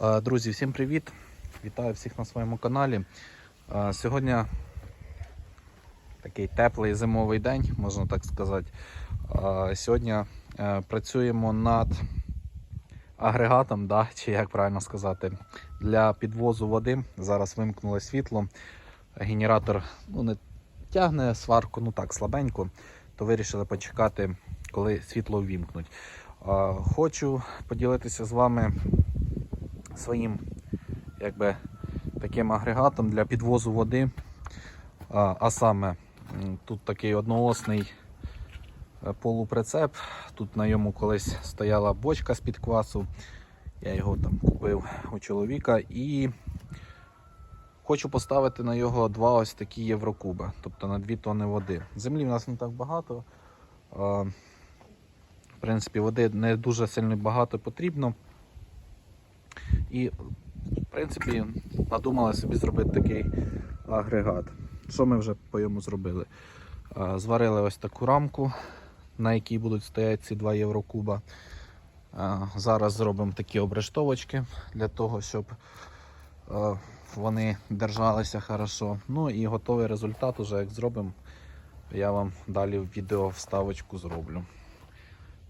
Друзі, всім привіт! Вітаю всіх на своєму каналі. Сьогодні такий теплий зимовий день, можна так сказати. Сьогодні е, працюємо над агрегатом, да, чи як правильно сказати, для підвозу води. Зараз вимкнуло світло. Генератор ну, не тягне сварку, ну так, слабенько, то вирішили почекати, коли світло ввімкнуть. Хочу поділитися з вами своїм якби, таким агрегатом для підвозу води. А, а саме тут такий одноосний е, полуприцеп. Тут на йому колись стояла бочка з-під квасу. Я його там купив у чоловіка і хочу поставити на його два ось такі єврокуби, тобто на 2 тонни води. Землі в нас не так багато. В принципі, води не дуже сильно багато потрібно. І, в принципі, надумали собі зробити такий агрегат. Що ми вже по йому зробили? Е, Зварили ось таку рамку, на якій будуть стояти ці 2 єврокуба. Е, Зараз зробимо такі обрештовочки для того, щоб е, вони держалися хорошо. Ну і готовий результат, уже як зробимо, я вам далі в відео вставочку зроблю.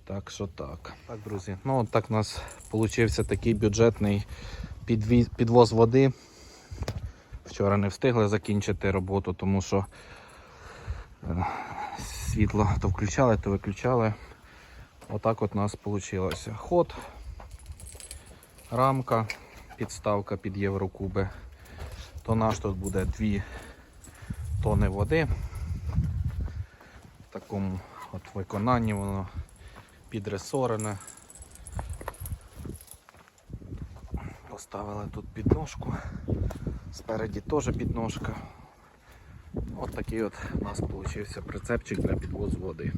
Так що так. Так, друзі. Ну от так у нас вийшов такий бюджетний підвоз води. Вчора не встигли закінчити роботу, тому що е, світло то включали, то виключали. Отак от у нас вийшло. Ход, рамка, підставка під єврокуби. Тонаж тут буде 2 тони води. В такому от виконанні воно підресорене. Поставили тут підножку. Спереді теж підножка. От такий от у нас вийшов прицепчик для підвозу води.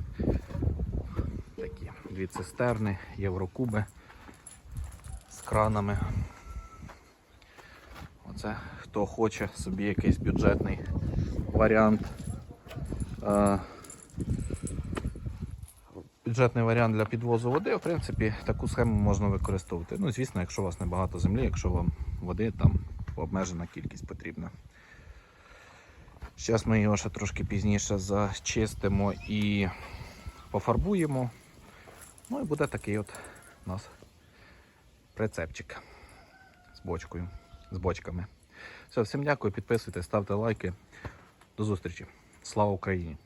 Такі дві цистерни, єврокуби з кранами. Оце хто хоче собі якийсь бюджетний варіант. е, бюджетний варіант для підвозу води, в принципі, таку схему можна використовувати. Ну, звісно, якщо у вас небагато землі, якщо вам води там обмежена кількість потрібна. Зараз ми його ще трошки пізніше зачистимо і пофарбуємо. Ну і буде такий от у нас прицепчик з бочкою, з бочками. Все, всім дякую, підписуйтесь, ставте лайки. До зустрічі. Слава Україні!